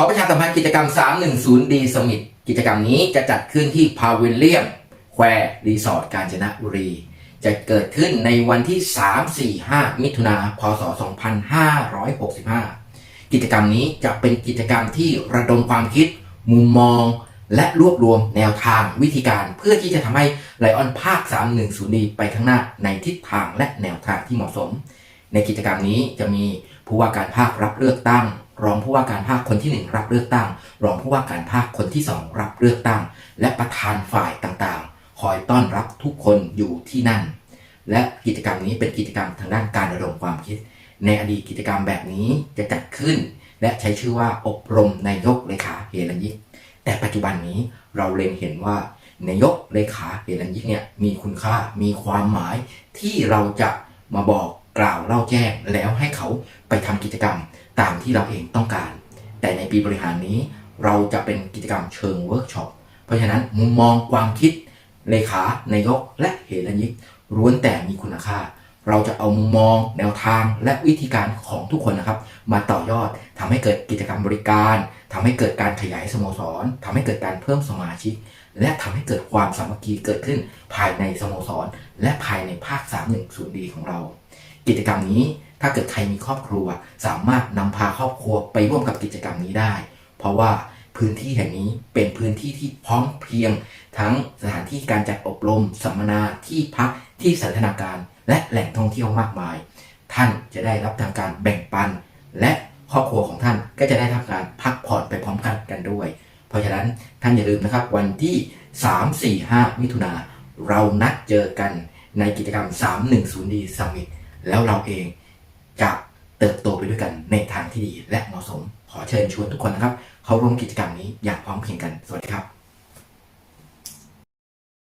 ขอประชาสัมพันธ์กิจกรรม 310D Summit กิจกรรมนี้จะจัดขึ้นที่พาวิลเลียมแควร์รีสอร์ทกาญจนบุรี จะเกิดขึ้นในวันที่ 3 4 5 มิถุนาพศ 2565 กิจกรรมนี้จะเป็นกิจกรรมที่ระดมความคิด มุมมอง และรวบรวมแนวทางวิธีการ เพื่อที่จะทำให้ไลออนภาค 310D ไปข้างหน้าในทิศทางและแนวทางที่เหมาะสม ในกิจกรรมนี้จะมีผู้ว่าการภาครับเลือกตั้ง รองผู้ว่าการภาคคนที่หนึ่งรับเลือกตั้ง รองผู้ว่าการภาคคนที่สองรับเลือกตั้ง และประธานฝ่ายต่างๆ คอยต้อนรับทุกคนอยู่ที่นั่น และกิจกรรมนี้เป็นกิจกรรมทางด้านการระดมความคิด ในอดีตกิจกรรมแบบนี้จะจัดขึ้น และใช้ชื่อว่าอบรมนายกเลขาเฮรัญยิก แต่ปัจจุบันนี้เราเล็งเห็นว่านายกเลขาเฮรัญยิกเนี่ยมีคุณค่ามีความหมายที่เราจะมาบอกกล่าวเล่าแจ้งแล้วให้เขาไปทำกิจกรรม ตามที่เราเองต้องการ แต่ในปีบริหารนี้เราจะเป็นกิจกรรมเชิงเวิร์กช็อป เพราะฉะนั้นมุมมองความคิดเลขานายกและเฮรัญยิกล้วนแต่มีคุณค่า เราจะเอามุมมอง แนวทางและวิธีการของทุกคนนะครับ มาต่อยอดทำให้เกิดกิจกรรมบริการทำให้เกิดการขยายสโมสรทำให้เกิดการเพิ่มสมาชิก และทำให้เกิดความสามัคคีเกิดขึ้นภายในสโมสร และภายในภาค 310ดีของเรา กิจกรรมนี้ ถ้าเกิดใครมีครอบครัว สามารถนำพาครอบครัวไปร่วมกับกิจกรรมนี้ได้ เพราะว่าพื้นที่แห่งนี้เป็นพื้นที่ที่พร้อมเพรียง ทั้งสถานที่การจัดอบรม สัมมนาที่พักที่สันทนาการ และแหล่งท่องเที่ยวมากมาย ท่านจะได้รับทางการแบ่งปัน และครอบครัวของท่านก็จะได้ทำการพักผ่อนไปพร้อมกันกันด้วย เพราะฉะนั้นท่านอย่าลืมนะครับวันที่ 3 4 5 มิถุนาเรานัดเจอกันในกิจกรรม 310D Summit แล้วเราเอง จะเติบโตไปด้วยกันในทางที่ดีและเหมาะสม ขอเชิญชวนทุกคนนะครับ เข้าร่วมกิจกรรมนี้อย่างพร้อมเพรียงกัน สวัสดีครับ